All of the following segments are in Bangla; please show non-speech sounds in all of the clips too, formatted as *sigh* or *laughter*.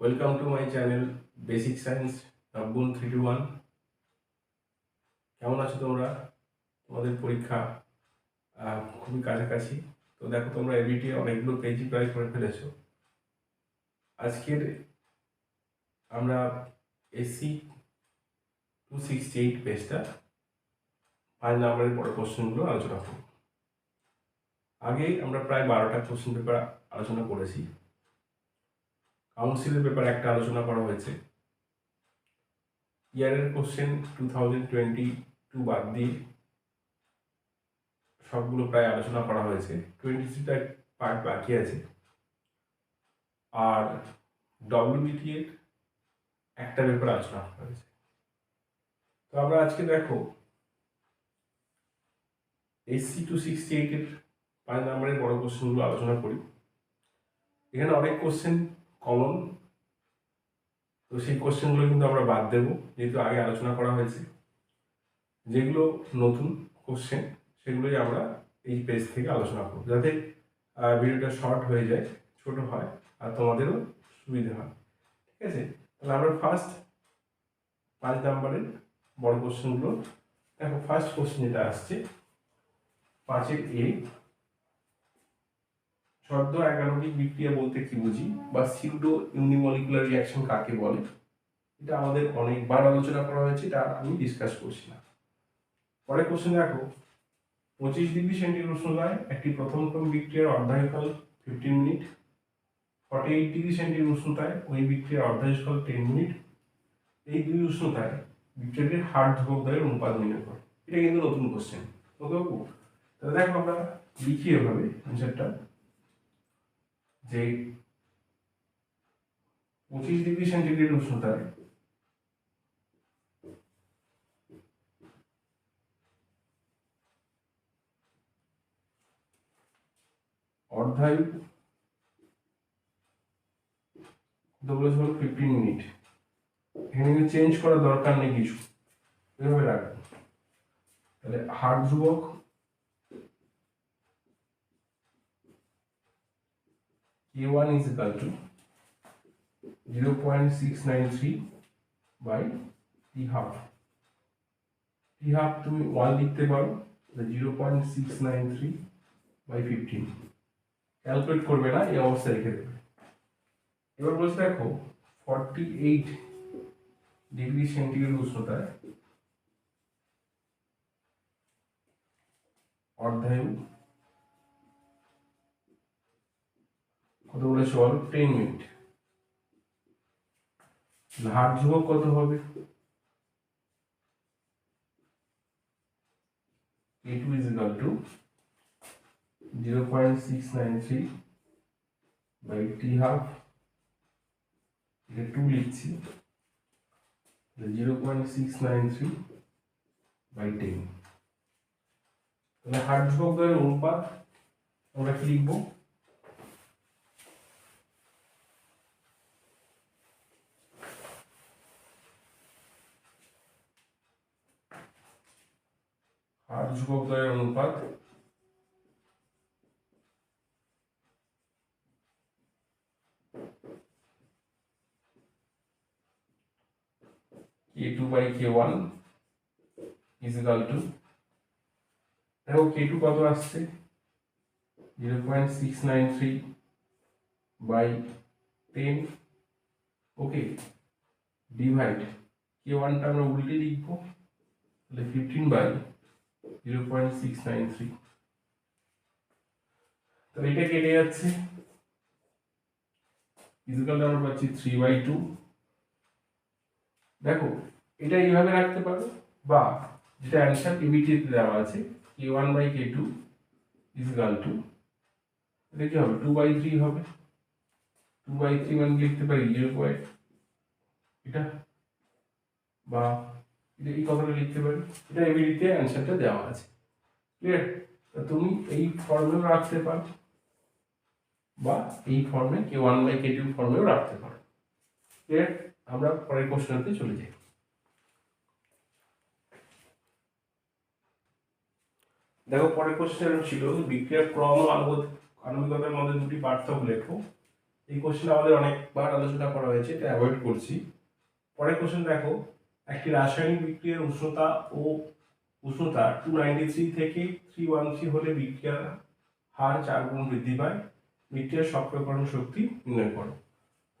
Welcome to my channel basic science নব্বন three two one কেমন আছো তোমরা? তোমাদের পরীক্ষা খুবই কাছাকাছি। তো দেখো তোমরা এবিটি অনেকগুলো পেজই প্রায় করে ফেলেছো। আজকের আমরা এসি টু সিক্সটি এইট পেজটা পাঁচ নাম্বারের পরে কোশ্চেনগুলো আলোচনা করব। আগে আমরা প্রায় বারোটা কোশ্চেন পেপার আলোচনা করেছি। কাউন্সিলের ব্যাপারে একটা আলোচনা করা হয়েছে। ইয়ারের question two thousand twenty two বাদ দিয়ে সবগুলো প্রায় আলোচনা করা হয়েছে। টোয়েন্টি থ্রিটা পার্ট বাকি আছে। আর ডব্লিউবিটি এর একটা ব্যাপারে আলোচনা করা হয়েছে। তো আমরা আজকে দেখো এসসি টু সিক্সটি এইটের পাঁচ নম্বরের বড় কোশ্চেনগুলো আলোচনা করি। এখানে অনেক কোশ্চেন কমন তো সেই কোশ্চেনগুলো কিন্তু আমরা বাদ দেব, যেহেতু আগে আলোচনা করা হয়েছে। যেগুলো নতুন কোশ্চেন সেগুলোই আমরা এই পেজ থেকে আলোচনা করব, যাতে ভিডিওটা শর্ট হয়ে যায়, ছোট হয়, আর তোমাদেরও সুবিধা হয়। ঠিক আছে? তাহলে আমরা ফার্স্ট পাঁচ নাম্বারের বড় কোশ্চেনগুলো দেখো ফার্স্ট কোশ্চেন যেটা আসছে, পাঁচের এ সদ্য একানবিক বিক্রিয়া বলতে কি বুঝি? বা সিউডো ইউনিমলিকুলার রিয়াকশন কাকে বলে? এটা আমাদের অনেকবার আলোচনা করা হয়েছে, এটা আমি ডিসকাস করছি না। পরে কোশ্চেন দেখো, পঁচিশ ডিগ্রি সেন্টিগ্রেড উষ্ণতায় একটি প্রথম ক্রম বিক্রিয়ার অর্ধায়ুকাল fifteen minute forty eight degree centigrade উষ্ণতায় ওই বিক্রিয়ার অর্ধায়ুকাল টেন মিনিট, এই দুই উষ্ণতায় বিক্রিয়াটির হার ধ্রুবকদ্বয়ের অনুপাত নির্ণয় করে। এটা কিন্তু নতুন কোশ্চেন ওকে বাবু? তাহলে দেখো আমরা লিখি এভাবে অ্যান্সারটা যে পঁচিশ ডিগ্রি সেন্টিগ্রেড উষ্ণতায় অর্ধায়ু বলেছে ফিফটিন মিনিট। এখানে চেঞ্জ করার দরকার নেই কিছু। এভাবে রাখব তাহলে হার ধ্রুবক k1 is equal to 0.693 by t half. T half তুমি 1 লিখতে পারো zero point six nine three by fifteen calculate করবে না, এই অবস্থায় রেখে দেবে। এবার বলছে দেখো ফর্টি এইট ডিগ্রি সেন্টিগ্রেড উষ্ণতায় অর্ধায়ু কত বলেছে বল টেন মিনিট হার ধ্রুবক কত হবে? A two is equal to zero point six nine three by T half এটা টু লিখছি। Zero point six nine three by ten তাহলে হার ধ্রুবক অনুপাত আমরা কি লিখব? হার ধ্রুবক দ্বয়ের অনুপাত? K two by K one is equal to দেখো কে টু কত আসছে? Zero point six nine three by ten okay divide K ওয়ানটা আমরা উল্টে লিখব, তাহলে fifteen by zero point six nine three. তাহলে এটা কেটে যাচ্ছে। ফিজিক্যালটা আমরা পাচ্ছি থ্রি বাই টু দেখো, এটা এইভাবে রাখতে পারো, বা যেটা অ্যান্সার এবিটিতে দেওয়া আছে K one by K two is equal to এটা কি হবে? টু বাই থ্রি হবে। টু বাই থ্রি মানে লিখতে পারি? জিরো পয়েন্ট এটা? বা এই কথাটা লিখতে পারি? এটা এবিডিতে অ্যান্সারটা দেওয়া আছে। ক্লিয়ার তুমি এই ফর্মেও রাখতে পারো। বা এই ফর্মে K one by K two ফর্মেও রাখতে পারো। ক্লিয়ার আমরা পরের কোশ্চেনতে চলে যাই। দেখো, পরের কোশ্চেন ছিল বিক্রিয়ার ক্রম ও আনুগত আণবিকতার মধ্যে দুটি পার্থক্য লেখো। এই কোশ্চেন আমাদের অনেকবার আলোচনা করা হয়েছে, এটা অ্যাভয়েড করছি। পরের কোশ্চেন দেখো একটি রাসায়নিক বিক্রিয়ার উষ্ণতা ও উষ্ণতা টু নাইনটি থ্রি থেকে থ্রি ওয়ান থ্রি হলে বিক্রিয়ার হার চার গুণ বৃদ্ধি পায়। বিক্রিয়ার সক্রিয়করণ শক্তি নির্ণয় করে।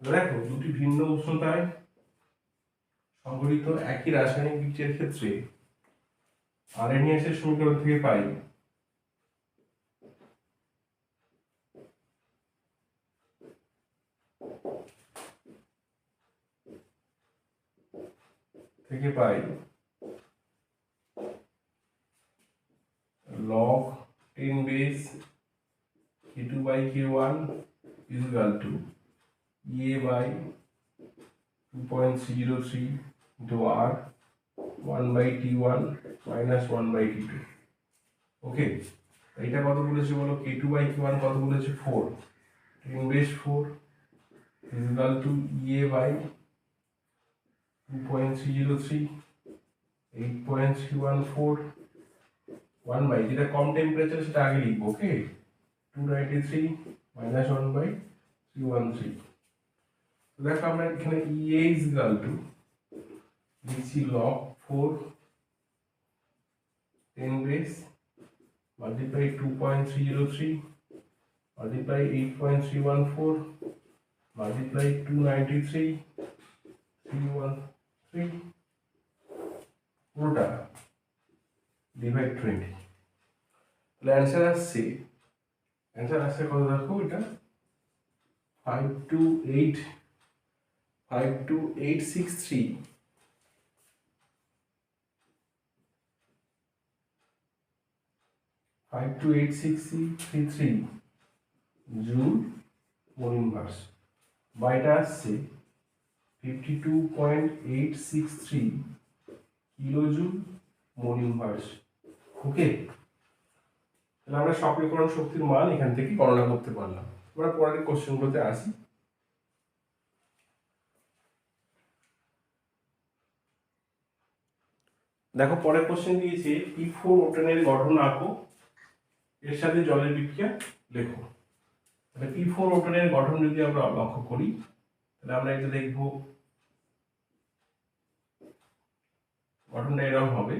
দেখো, দুটি ভিন্ন উষ্ণতায় সংগঠিত একই রাসায়নিক বিক্রিয়ার ক্ষেত্রে আর এর সমীকরণ থেকে পাই থেকে পাই log 10 base k2 by k1 is equal to a by 2.303 into r 1 by t1 minus 1 by t2 ওকে এটা কত বলেছে বলো k2 by k1 কত বলেছে 4 10 base 4 is equal to a by 2.303 8.314 one by যেটা কম টেম্পারেচার সেটা আগে লিখব okay two ninety three minus one by three one three দেখো আমরা এখানে E A is equal to লিখছি log four ten base multiply two point three zero three multiply eight point three পুরোটা ডিভাইড টোয়েন্টি তাহলে অ্যান্সার আসছে। অ্যান্সার আসছে কত দেখো এটা? Five two eight five two eight six three five two eight six three three joule mole inverse বা আসছে fifty two point eight six three kilo joule mole inverse okay তাহলে আমরা সক্রিয়করণ শক্তির মান এখান থেকে গণনা করতে পারলাম। আমরা পরের কোশ্চেনগুলোতে আসি। দেখো, পরের কোশ্চেন দিয়েছে পি ফোর ওটেনের গঠন আঁকো, এর সাথে জলের বিক্রিয়া লেখো। তাহলে পি ফোর ওটেনের গঠন যদি আমরা লক্ষ্য করি তাহলে আমরা এটা দেখব। গঠনটা এরকম হবে।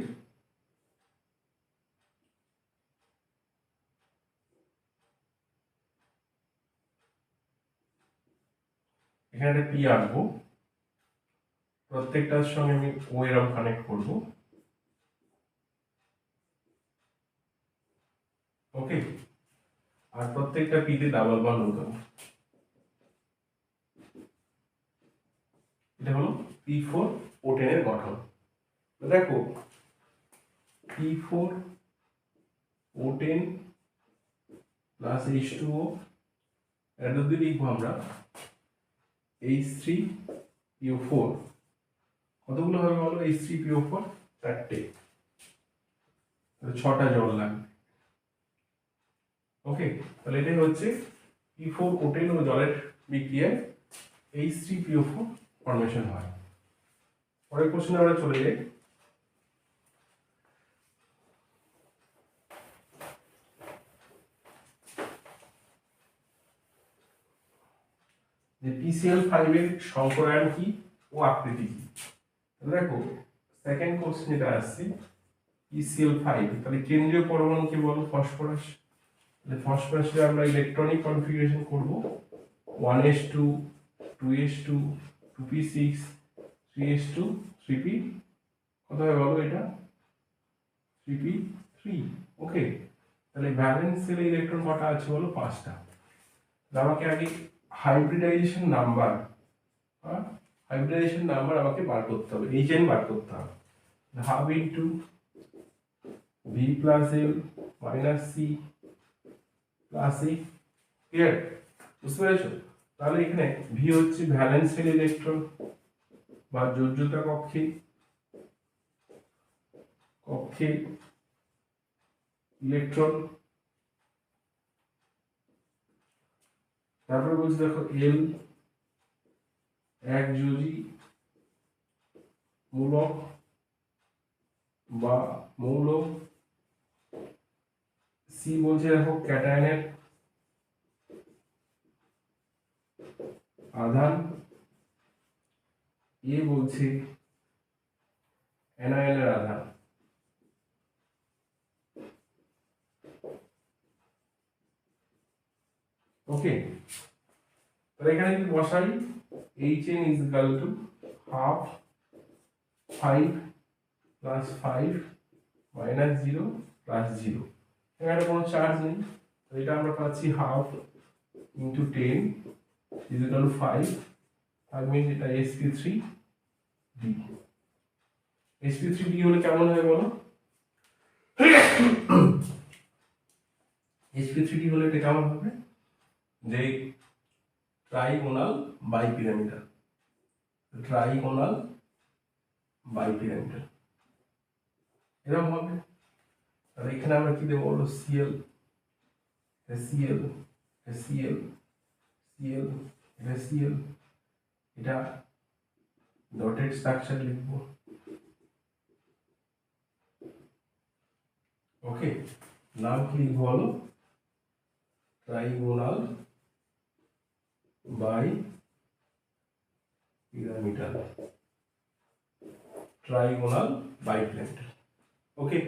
এখানে পি আঁকবো। প্রত্যেকটার সঙ্গে আমি ও এরকম কানেক্ট করব। ওকে আর প্রত্যেকটা পিতে ডাবল বন্ড এটা হলো পি ফোর ওটেনের গঠন। দেখো P four O ten plus H two O এটা যদি লিখব আমরা এইচ থ্রি পিও ফোর কতগুলো হবে বলো? এইচ থ্রি পিও ফোর চারটে। ছটা জল লাগবে। ওকে তাহলে এটাই হচ্ছে পি ফোর ওটেন ও জলের বিক্রিয়ায় H three P O four formation হয়। পরের কোশ্চেনে আমরা চলে যাই। যে পিসিএল ফাইভের সংকরায়ন কি ও আকৃতি কি? দেখো সেকেন্ড কোশ্চেন যেটা আসছে পিসিএল ফাইভ তাহলে কেন্দ্রীয় পরমাণু কি বলো? ফসফরাস তাহলে ফসফরাসে আমরা ইলেকট্রনিক কনফিগারেশন করব। One S two two S two two six three S two three P কত হবে বলো এটা? থ্রি পি থ্রি ওকে তাহলে ভ্যালেন্স সেলে ইলেকট্রন কটা আছে বলো? পাঁচটা। আমাকে আগে হাইব্রিডাইজেশন নাম্বার হাইব্রিডাইজেশন নাম্বার আমাকে বার করতে হবে এই চেন বার করতে হবে। Half into V plus L minus C plus E clear বুঝতে পেরেছ? তাহলে এখানে ভি হচ্ছে ভ্যালেন্সের ইলেকট্রন বা যোজ্যতা কক্ষে। কক্ষে ইলেকট্রন তারপরে বলছি দেখো এল এক যোজি মূলক বা মৌল। সি বলছে দেখো ক্যাটায়নের আধান এ বলছে অ্যানায়নের আধান। ওকে, তাহলে এখানে যদি বসাই? H N is equal to half five plus five minus zero plus zero এখানে কোনো চার্জ নেই এটা আমরা পাচ্ছি half into ten is equal to five five minute এটা S P three D S P three D হলে কেমন হয় বলো? *coughs* এসপি থ্রি হলে এটা কেমন হবে? যে trigonal bipyramidal trigonal bipyramidal এরকম হবে? আর এখানে আমরা কি দেবো বলো? C L C L C L C L এটা সিএল এটা ডটেড স্ট্রাকচার লিখব। ওকে নাম কি লিখব বলো? Trigonal bipyramidal trigonal bipyramidal okay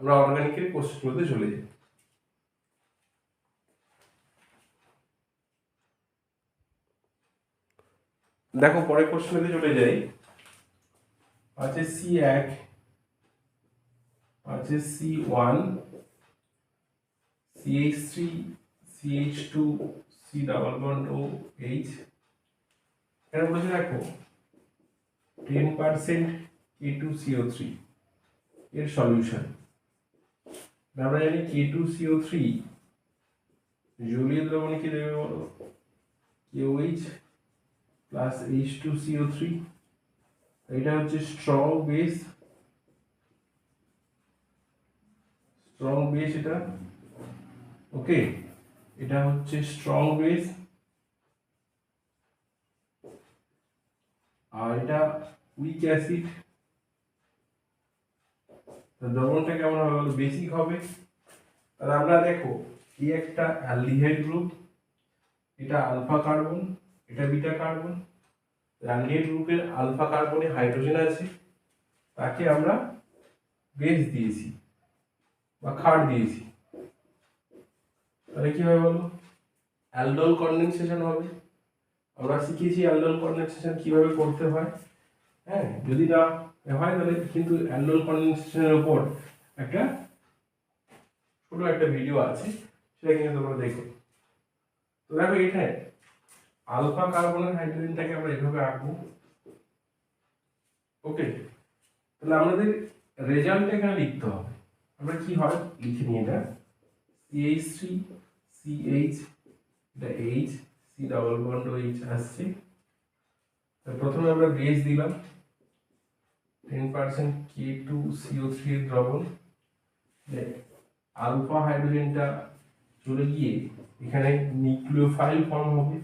আমরা অর্গানিকের কোর্সগুলোতে চলে যাই। দেখো, পরের কোশ্চেনেতে চলে যাই। আছে সি এক আছে C one C H three C H two, C double bond O H. এখানে বলেছে, দেখো, ten percent K two C O three এর সলিউশন। আমরা জানি কে টু সিও থ্রি জলীয় দ্রবণে কি দেবে বলো? K O H plus H two C O three এটা হচ্ছে স্ট্রং বেস স্ট্রং বেস এটা। ওকে এটা হচ্ছে স্ট্রং বেস আর এটা উইক অ্যাসিড দ্রবণটা কেমন হবে বেসিক হবে। তাহলে আমরা দেখো, এই একটা অ্যালডিহাইড গ্রুপ, এটা আলফা কার্বন এটা বিটা কার্বন অ্যালডিহাইড গ্রুপের আলফা কার্বনে হাইড্রোজেন আছে, তাকে আমরা বেস দিয়েছি বা ক্ষার দিয়েছি। তাহলে কি হবে বলো? অ্যালডোল কন্ডেনসেশন হবে। আমরা শিখেছি অ্যালডোল কন্ডেনসেশন কীভাবে করতে হয়। হ্যাঁ যদি না হয় তাহলে কিন্তু অ্যালডোল কন্ডেনসেশনের উপর একটা ছোট একটা ভিডিও আছে, সেটা কিন্তু তোমরা দেখো। তো দেখো এখানে আলফা কার্বনের হাইড্রোজেনটাকে আমরা এভাবে আঁকবো। ওকে তাহলে আমাদের রেজাল্ট এখানে লিখতে হবে। আমরা কি হয়? লিখে নিয়ে এটা। C H three C H এটা H C double bond H আসছে। প্রথমে আমরা বেস দিলাম। Ten percent K two C O three এর দ্রবণ। আলফা হাইড্রোজেনটা চলে গিয়ে এখানে নিউক্লিওফাইল ফর্ম হবে।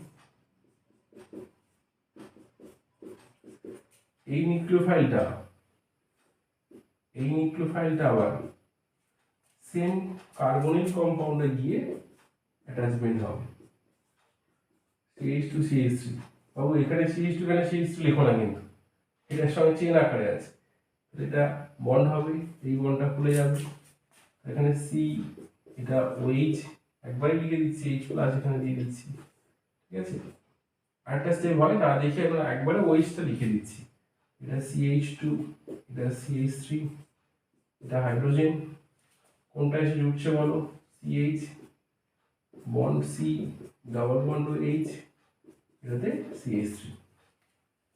এই নিউক্লিওফাইলটা এই নিউক্লিওফাইলটা আবার সেম কার্বনিক কম্পাউন্ডে গিয়ে অ্যাটাচমেন্ট হবে। সিএইচ টু সিএইচ থ্রি বাবু, এখানে সিএইচ টু এখানে সিএইচ থ্রি লেখো না কিন্তু? এটার সঙ্গে চেন আকারে আছে। এটা বন্ড হবে, এই বন্ডটা খুলে যাবে। এখানে সি এটা ওইচ একবারই লিখে দিচ্ছি এইচ প্লাস এখানে দিয়ে দিচ্ছি। ঠিক আছে? আরেকটা স্টেপ হয় না, দেখে আমরা একবারে ওইচটা লিখে দিচ্ছি। এটা সিএইচ টু এটা সিএইচ থ্রি এটা হাইড্রোজেন কোনটা এসে জুটছে বলো? C H bond C double bond H এটাতে সিএইচ থ্রি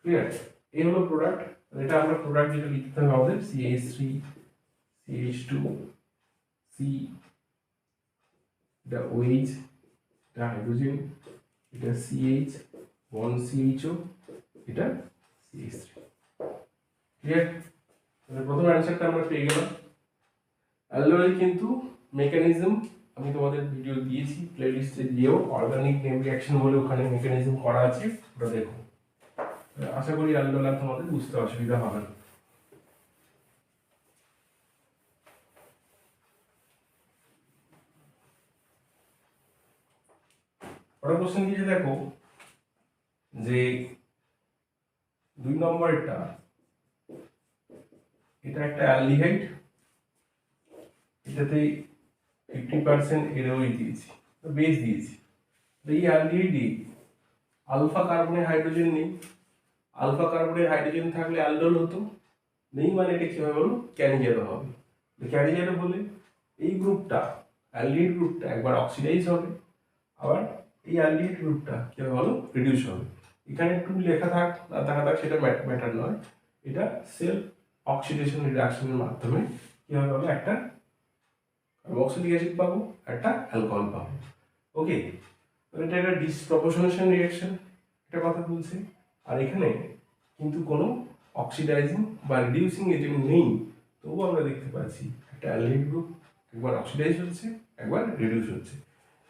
ক্লিয়ার এই হলো প্রোডাক্ট এটা আমরা প্রোডাক্ট যেটা লিখতে হবে আমাদের C H three C H two C এটা ওএইচ এটা হাইড্রোজেন এটা C H one C H O এটা সিএইচ থ্রি ক্লিয়ার অ্যান্সারটা আমরা পেয়ে গেলাম। অ্যালডোরের কিন্তু মেকানিজম আমি তোমাদের ভিডিও দিয়েছি প্লেলিস্টে দিয়েও অর্গানিক বলে ওখানে মেকানিজম করা আছে ওটা দেখো। আশা করি অ্যালডোল তোমাদের বুঝতে অসুবিধা হবে না। পরের কোশ্চেন কি দেখো, যে দুই নম্বরটা এটা একটা অ্যালডিহাইড। এটাতে ফিফটি পার্সেন্ট এরোই দিয়েছি বেস দিয়েছি। এই অ্যালডিহাইডে আলফা কার্বনের হাইড্রোজেন নেই। আলফা কার্বনের হাইড্রোজেন থাকলে অ্যালডোল হতো। নেই মানে এটা কীভাবে হলো ক্যানিজেরো হবে। ক্যানিজেরো হলে এই গ্রুপটা, অ্যালডিহাইড গ্রুপটা একবার অক্সিডাইজ হবে। আবার এই অ্যালডিহাইড গ্রুপটা কীভাবে বলো রিডিউস হবে। এখানে একটু লেখা থাক, না থাকা থাক, সেটা ম্যাটার নয়। এটা সেলফ অক্সিডেশন রিডাকশনের মাধ্যমে কীভাবে হলো একটা কার্বক্সিলিক অ্যাসিড পাবো, একটা অ্যালকোহল পাবো। ওকে এটা একটা ডিসপ্রপোর্শনেশন রিয়াকশন এটা কথা বলছে। আর এখানে কিন্তু কোনো অক্সিডাইজিং বা রিডিউসিং এজেন্ট নেই। তবুও আমরা দেখতে পাচ্ছি, একটা অ্যালডিহাইড গ্রুপ একবার অক্সিডাইজ হচ্ছে, একবার রিডিউস হচ্ছে।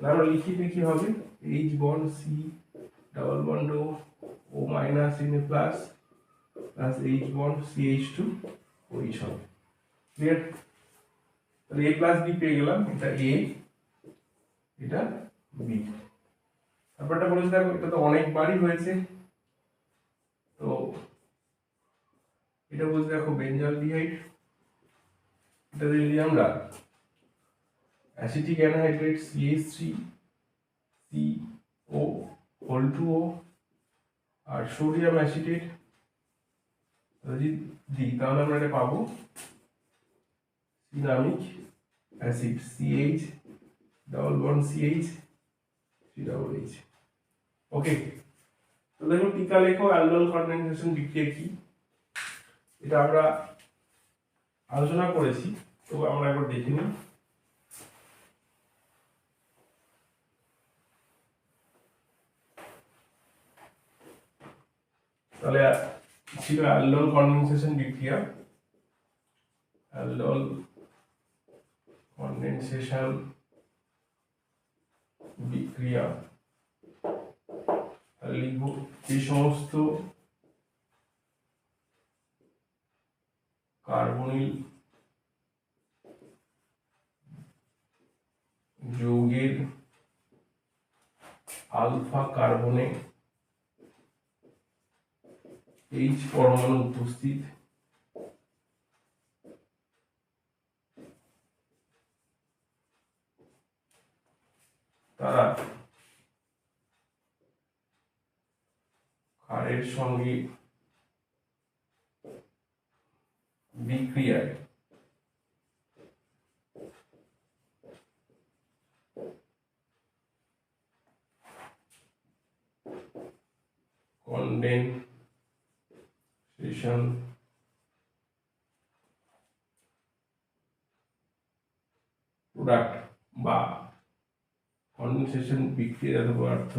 আমরা লিখি কি হবে H bond C double bond O minus N A plus plus H bond C H two O H হবে ক্লিয়ার তাহলে এ প্লাস বি পেয়ে গেলাম, এটা এ এটা বি তারপরটা বলেছে দেখো, এটা তো অনেকবারই হয়েছে। তো এটা বলছে দেখো বেঞ্জাল ডিহাইড এটা যদি আমরা acetic anhydride C H three C O whole two O আর সোডিয়াম অ্যাসিটেট যদি দিই তাহলে আমরা এটা পাবো cinnamic acid C H double bond C H C double H okay তো দেখো টিকা লেখো অ্যালডোল কন্ডেনসেশন বিক্রিয়া কি? এটা আমরা আলোচনা করেছি, তো আমরা একবার দেখে নিই। তাহলে ছিল অ্যালডোল কন্ডেনসেশন বিক্রিয়া। অ্যালডোল কন্ডেনসেশন বিক্রিয়া। লিখব এই সমস্ত কার্বনিল যৌগের আলফা কার্বনে এইচ পরমাণু উপস্থিত। তারা ক্ষারের সঙ্গে বিক্রিয়ায় কন্ডেনসেশন প্রোডাক্ট বা কন্ডেনসেশন বিক্রিয়াজাত পদার্থ।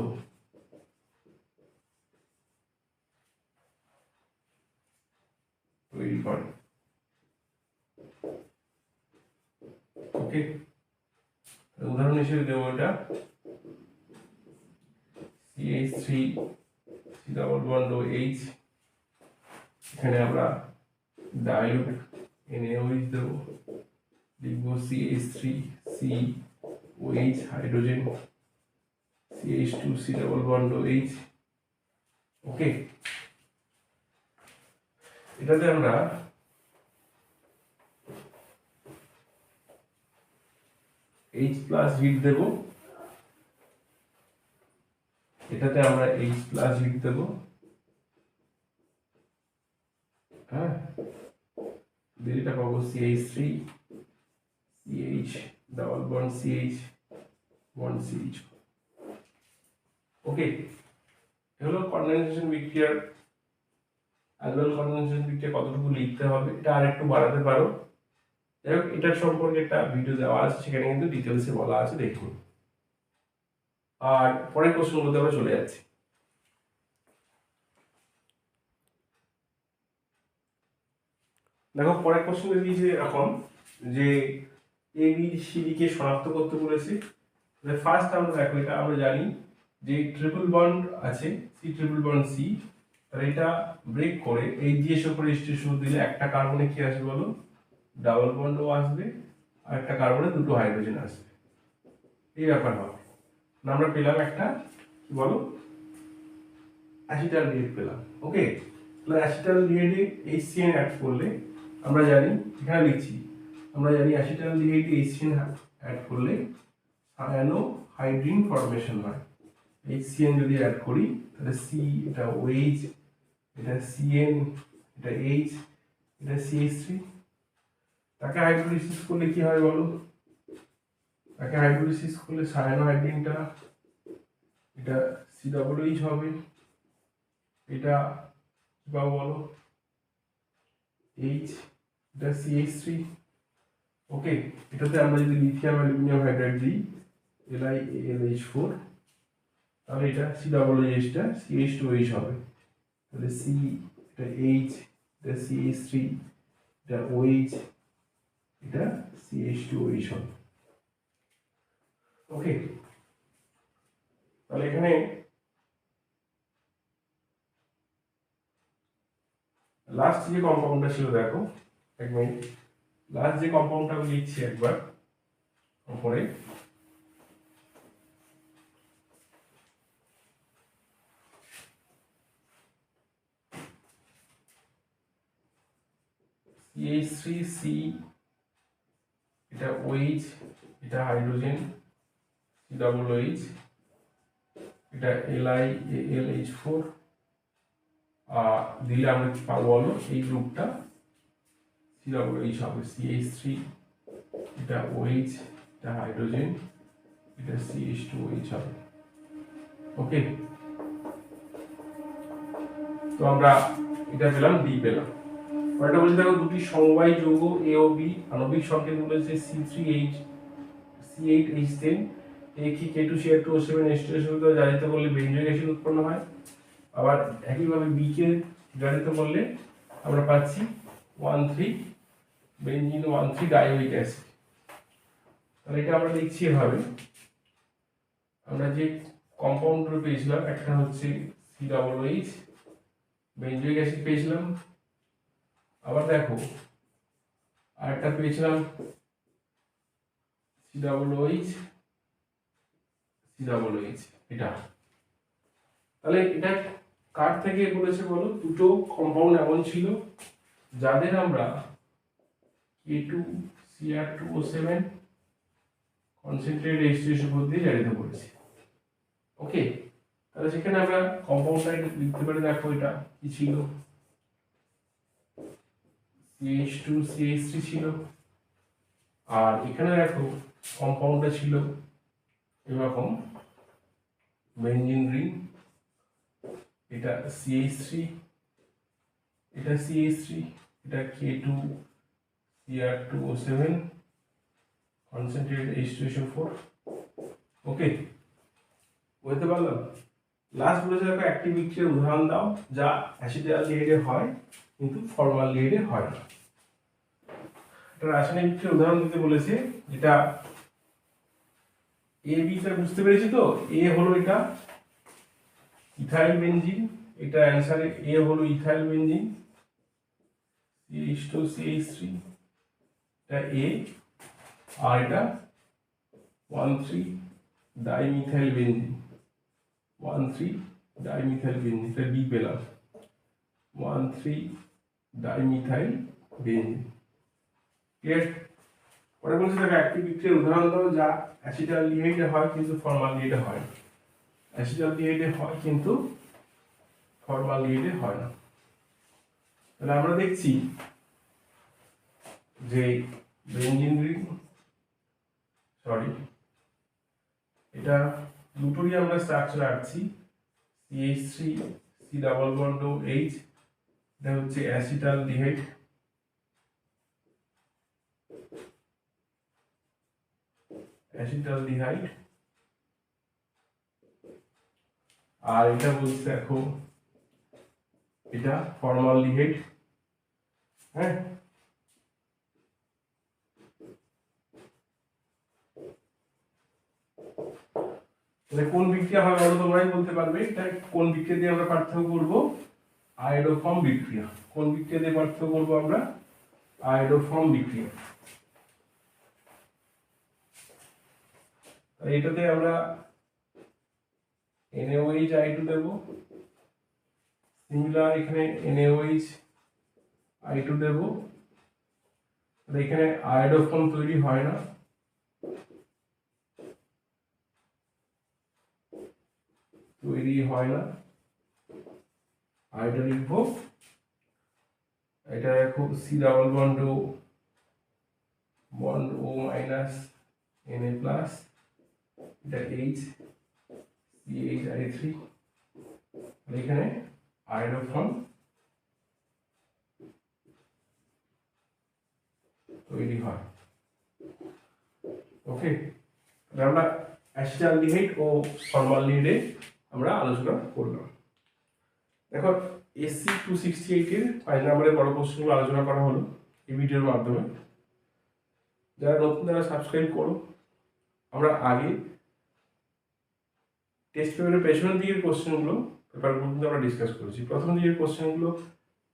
তৈরি করে ওকে উদাহরণ হিসেবে দেবো এটা। C H three C double bond H এখানে আমরা ডায়োড এনএইচ দেবো, লিখব C H three C O H hydrogen C H two C double bond H okay এটাতে আমরা এইচ প্লাস হিট দেব, এটাতে আমরা এইচ প্লাস হিট দেব। হ্যাঁ? দিদিটা পাবো C H three C H double bond C H bond C H okay হলো কন্ডেনসেশন বিক্রিয়ার অ্যানুয়াল কনভেনশন বিক্রিয়া কতটুকু লিখতে হবে, এটা আর একটু বাড়াতে পারো। যাই হোক, এটার সম্পর্কে একটা ভিডিও দেওয়া আছে, সেখানে কিন্তু ডিটেলসে বলা আছে, দেখুন। আর পরের প্রশ্নগুলোতে আমরা চলে যাচ্ছি। দেখো, পরের প্রশ্ন দিয়েছে এরকম যে এ বি সি ডি কে শনাক্ত করতে বলেছে ফার্স্ট আমরা দেখো, এটা আমরা জানি যে ট্রিপল বন্ড আছে সি ট্রিপল বন্ড সি তাহলে এটা ব্রেক করে এই জিএস উপরে স্টেশন দিলে একটা কার্বনে কি আসবে বলো? ডাবল বন্ডও আসবে, আর একটা কার্বনে দুটো হাইড্রোজেন আসবে। এই ব্যাপার হবে। আমরা পেলাম একটা, কি বলো? অ্যাসিটাল ডিহেট পেলাম ওকে তাহলে অ্যাসিটাল ডিহেটে এইচসিএন অ্যাড করলে আমরা জানি এখানে লিখছি, আমরা জানি অ্যাসিটাল ডিহেটে এইচসিএন অ্যাড করলে সায়ানো হাইড্রিন ফর্মেশন হয় এইচসিএন যদি অ্যাড করি, তাহলে সি এটা ওএইচ এটা সিএন এটা এইচ এটা সিএইচ থ্রি তাকে হাইড্রোলিসিস করলে কি হয় বলো? তাকে হাইড্রোলিসিস করলে সায়ানো হাইড্রিনটা এটা সি ডাবল এইচ হবে। এটা কি পাবো বলো? এইচ এটা সিএইচ থ্রি ওকে এটাতে আমরা যদি লিথিয়াম অ্যালুমিনিয়াম হাইড্রাইড দিই L I L H four তাহলে এটা সি ডাবল এইচটা সিএইচ টু এইচ হবে। তাহলে সি এটা এইচ এটা সিএইচ থ্রি এটা ওএইচ এটা সিএইচ টু এইচ হবে। ওকে তাহলে এখানে লাস্ট যে কম্পাউন্ডটা ছিল, দেখো এক মিনিট লাস্ট যে কম্পাউন্ডটা আমি লিখছি একবার, উপরে। সিএইচ থ্রি সি এটা ওইচ এটা hydrogen C double O H এটা L I L H four দিলে আমরা কি পাবো এই গ্রুপটা সি ডাবল এইচ হবে সিএইচ থ্রি এটা ওইচ এটা হাইড্রোজেন এটা C H two O H হবে। ওকে তো আমরা এটা পেলাম ডি পেলাম। পরেরটা বলছে, দেখো, দুটি সমবায়ী যৌগ এ ও বি আণবিক সংকেত বলেছে C three H C eight H ten এ কি K two C R two seven S two এর জারিত করলে বেঞ্জয়িক অ্যাসিড উৎপন্ন হয়। আবার একইভাবে বি কে জারিত করলে আমরা পাচ্ছি one three benzene one three dioic acid তাহলে এটা আমরা লিখছি এভাবে। আমরা যে কম্পাউন্ডগুলো পেয়েছিলাম, একটা হচ্ছে C double H benzoic acid পেয়েছিলাম। আবার দেখো, আরেকটা পেয়েছিলাম C double H C double H এটা। তাহলে এটা কার থেকে বলেছে বলো? দুটো কম্পাউন্ড এমন ছিল, যাদের আমরা K two CR two O seven concentrate registration দিয়ে জারিত করেছি ওকে তাহলে সেখানে আমরা কম্পাউন্ডটা লিখতে পারি, দেখো এটা কি ছিল? সিএইচ টু সিএইচ থ্রি ছিল। আর এখানে দেখো কম্পাউন্ডটা ছিল এরকম বেঞ্জিন রিং এটা সিএইচ থ্রি এটা সিএইচ থ্রি এটা K two CR two O seven concentrate H two SO four okay বুঝতে পারলাম? লাস্ট বলেছে দেখো, একটি বিক্রিয়ার উদাহরণ দাও, যা অ্যাসিডালডিহাইডে হয়, কিন্তু ফর্মালডিহাইডে হয় না। এটা রাসায়নিক বিক্রিয়ার উদাহরণ দিতে বলেছে, যেটা এ বিটা বুঝতে পেরেছি তো? এ হলো এটা ইথাইল বেনজিন এটা অ্যান্সারে এ হলো ethyl benzene CH two CH three এটা এ আর এটা one three dimethyl benzene one three dimethyl benzene এটা বি পেলাম। One three dimethyl benzene clear পরে বলছে দেখো, একটি বিক্রিয়ার উদাহরণ দাও, যা অ্যাসিটালডিহাইডে হয় কিন্তু ফর্মালডিহাইডে হয়। না অ্যাসিটালডিহাইডে হয় কিন্তু ফর্মালডিহাইডে হয় না। তাহলে আমরা দেখছি যে সরি এটা দুটোরই আমরা স্ট্রাকচার আঁকছি CH three C double bond H এটা হচ্ছে অ্যাসিটাল ডিহাইড অ্যাসিটালডিহাইড আর এটা বলছে দেখো এটা ফর্মাল ফর্মালডিহাইড হ্যাঁ? তাহলে কোন বিক্রিয়া হবে বলো তোমরাই বলতে পারবে। এটা কোন বিক্রিয়া দিয়ে আমরা পার্থক্য করব? আয়োডোফর্ম বিক্রিয়া। কোন বিক্রিয়া দিয়ে পার্থক্য করব আমরা? আয়োডোফর্ম বিক্রিয়া। এটাতে আমরা NaOH I2 দেব। সিমিলার এখানে এনএওইচ আই টু দেবো। তাহলে এখানে আয়োডোফোন তৈরি হয় না। তৈরি হয় না। আইটা লিখব এটা খুব C double bond O bond O minus N A plus এটা H C H I three এখানে আয়োডোফোন তৈরি হয়। ওকে আমরা অ্যাসিটালডিহাইড ও ফর্মালডিহাইডে আমরা আলোচনা করলাম। দেখো এসসি টু সিক্সটি এইটের পাঁচ নম্বরের বড় কোশ্চেনগুলো আলোচনা করা হলো এই ভিডিওর মাধ্যমে। যারা নতুন যারা সাবস্ক্রাইব করো। আমরা আগে টেস্ট পেপারের পেছনের দিকের কোশ্চেনগুলো পেপারগুলো কিন্তু আমরা ডিসকাস করেছি। প্রথম দিকের কোশ্চেনগুলো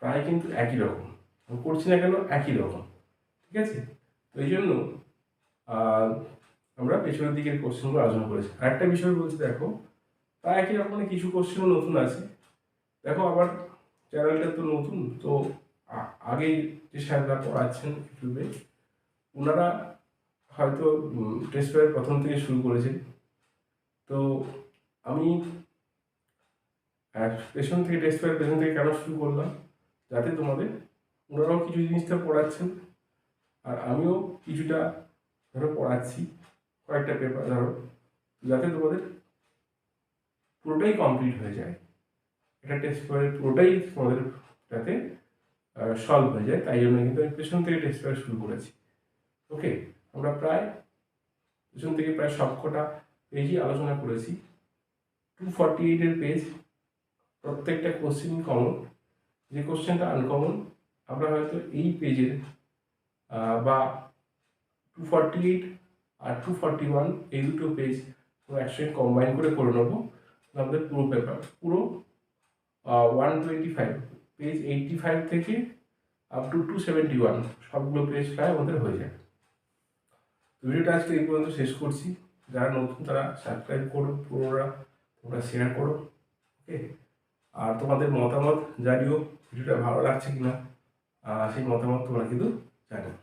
প্রায় কিন্তু একই রকম। করছি না কেন? একই রকম। ঠিক আছে? তো এই জন্য আমরা পেছনের দিকের কোশ্চেনগুলো আলোচনা করেছি। আরেকটা বিষয় বলছি, দেখো তা একই রকমের কিছু কোশ্চেন নতুন আছে। দেখো আবার চ্যানেলটা তো নতুন, তো আগে যে স্যাররা পড়াচ্ছেন ইউটিউবে ওনারা হয়তো টেস্ট পেপার প্রথম থেকে শুরু করেছেন। তো আমি পেছন থেকে টেস্ট পেপার পেছন থেকে কেন শুরু করলাম? যাতে তোমাদের ওনারাও কিছু জিনিসটা পড়াচ্ছেন। আর আমিও কিছুটা ধরো পড়াচ্ছি, কয়েকটা পেপার ধরো, যাতে তোমাদের পুরোটাই কমপ্লিট হয়ে যায়। এটা টেস্ট পেপারের পুরোটাই তোমাদের যাতে সলভ হয়ে যায়। তাই জন্য কিন্তু আমি পেছন থেকে টেস্ট পেপার শুরু করেছি। ওকে আমরা প্রায় পেছন থেকে প্রায় সবকটা পেজই আলোচনা করেছি। টু ফর্টি এইটের পেজ প্রত্যেকটা কোশ্চেন কমন যে কোশ্চেনটা আনকমন আমরা হয়তো এই পেজের বা টু ফর্টি এইট আর টু ফর্টি ওয়ান এই দুটো পেজ একসঙ্গে কম্বাইন করে করে নেব। আমাদের পুরো পেপার পুরো one twenty five page eighty five থেকে up to two seventy one সবগুলো পেজ প্রায় আমাদের হয়ে যায়। ভিডিওটা আজকে এই পর্যন্ত শেষ করছি। যারা নতুন তারা সাবস্ক্রাইব করো পুরোরা তোমরা শেয়ার করো ওকে আর তোমাদের মতামত জানিও ভিডিওটা ভালো লাগছে কিনা সেই মতামত তোমরা কিন্তু জানিও।